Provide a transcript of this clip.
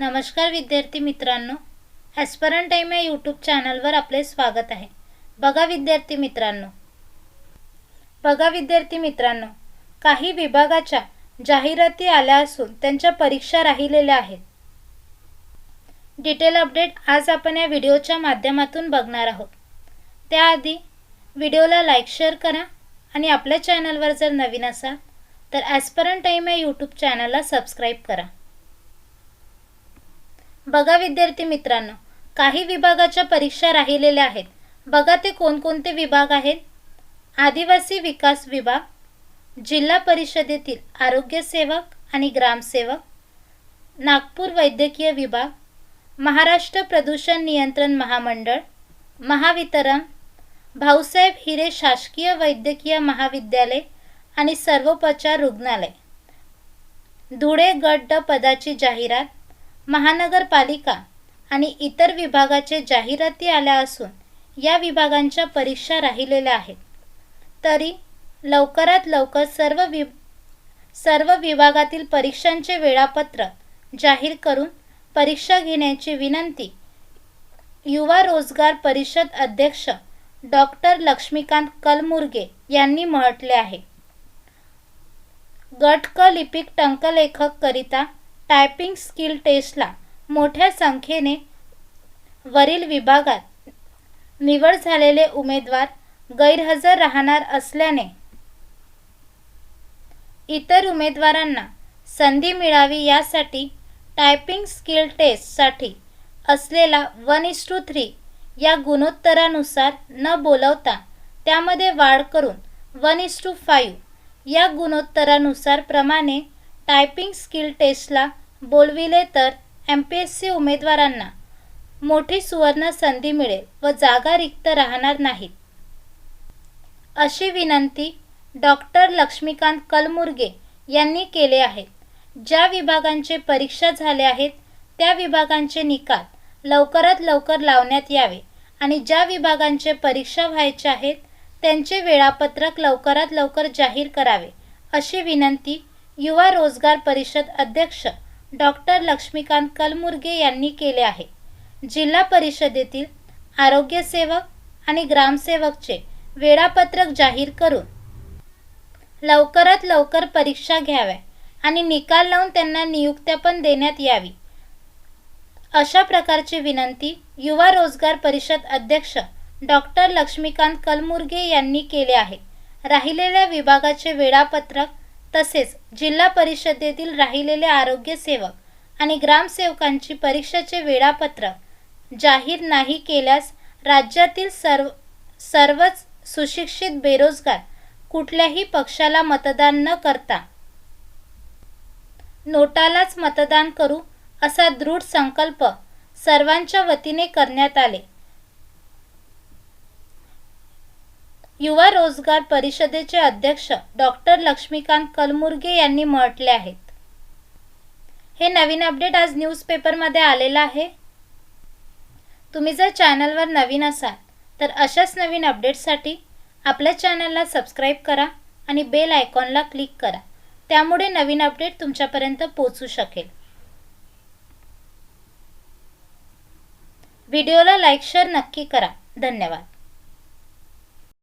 नमस्कार विद्यार्थी मित्रांनो ॲस्परन टाईम या यूट्यूब चॅनलवर आपले स्वागत आहे. बघा विद्यार्थी मित्रांनो. बघा विद्यार्थी मित्रांनो काही विभागाच्या जाहिराती आल्या असून त्यांच्या परीक्षा राहिलेल्या आहेत. डिटेल अपडेट आज आपण या व्हिडिओच्या माध्यमातून बघणार आहोत. त्याआधी व्हिडिओला लाईक शेअर करा आणि आपल्या चॅनलवर जर नवीन असाल तर ॲस्परन टाईम या यूट्यूब चॅनलला सबस्क्राईब करा. बघा विद्यार्थी मित्रांनो काही विभागाच्या परीक्षा राहिलेल्या आहेत. बघा ते कोणकोणते विभाग आहेत. आदिवासी विकास विभाग जिल्हा परिषदेतील आरोग्य सेवक आणि ग्रामसेवक नागपूर वैद्यकीय विभाग महाराष्ट्र प्रदूषण नियंत्रण महामंडळ महावितरण भाऊसाहेब हिरे शासकीय वैद्यकीय महाविद्यालय आणि सर्वोपचार रुग्णालय. धुळे गड्ड पदाची जाहिरात महानगरपालिका आणि इतर विभागाचे जाहिराती आल्या असून या विभागांच्या परीक्षा राहिलेल्या आहेत. तरी लवकरात लवकर सर्व वि सर्व विभागातील परीक्षांचे वेळापत्रक जाहीर करून परीक्षा घेण्याची विनंती युवा रोजगार परिषद अध्यक्ष डॉक्टर लक्ष्मीकांत कलमुर्गे यांनी म्हटले आहे. गट क लिपिक टंकलेखक करिता टायपिंग स्किल टेस्टला मोठ्या संख्येने वरील विभागात निवड झालेले उमेदवार गैरहजर राहणार असल्याने इतर उमेदवारांना संधी मिळावी यासाठी टायपिंग स्किल टेस्टसाठी असलेला वन इस टू थ्री या गुणोत्तरानुसार न बोलवता त्यामध्ये वाढ करून वन इस टू फाईव्ह या गुणोत्तरानुसार प्रमाणे टायपिंग स्किल टेस्टला बोलविले तर एम पी एस सी उमेदवारांना मोठी सुवर्ण संधी मिळेल व जागा रिक्त राहणार नाहीत. अशी विनंती डॉक्टर लक्ष्मीकांत कलमुर्गे यांनी केले आहेत ज्या विभागांचे परीक्षा झाले आहेत त्या विभागांचे निकाल लवकरात लवकर लावण्यात यावे आणि ज्या विभागांचे परीक्षा व्हायचे आहेत त्यांचे वेळापत्रक लवकरात लवकर जाहीर करावे अशी विनंती युवा रोजगार परिषद अध्यक्ष डॉक्टर लक्ष्मीकांत कलमुर्गे यांनी केले आहे. जिल्हा परिषदेतील आरोग्यसेवक आणि ग्रामसेवकचे वेळापत्रक जाहीर करून लवकरात लवकर परीक्षा घ्याव्या आणि निकाल लावून त्यांना नियुक्त्या पण देण्यात यावी. अशा प्रकारची विनंती युवा रोजगार परिषद अध्यक्ष डॉक्टर लक्ष्मीकांत कलमुर्गे यांनी केले आहे. राहिलेल्या विभागाचे वेळापत्रक तसेच जिल्हा परिषदेतील राहिलेले आरोग्यसेवक आणि ग्रामसेवकांची परीक्षेचे वेळापत्रक जाहीर नाही केल्यास राज्यातील सर्व सर्वच सुशिक्षित बेरोजगार कुठल्याही पक्षाला मतदान न करता नोटालाच मतदान करू असा दृढ संकल्प सर्वांच्या वतीने करण्यात आले. युवा रोजगार परिषदेचे अध्यक्ष डॉक्टर लक्ष्मीकांत कलमुर्गे यांनी म्हटले आहेत हे नवीन अपडेट आज न्यूजपेपरमध्ये आलेलं आहे. तुम्ही जर चॅनलवर नवीन असाल तर अशाच नवीन अपडेट्ससाठी आपल्या चॅनलला सबस्क्राईब करा आणि बेल आयकॉनला क्लिक करा. त्यामुळे नवीन अपडेट तुमच्यापर्यंत पोचू शकेल. व्हिडिओला लाईक शेअर नक्की करा. धन्यवाद.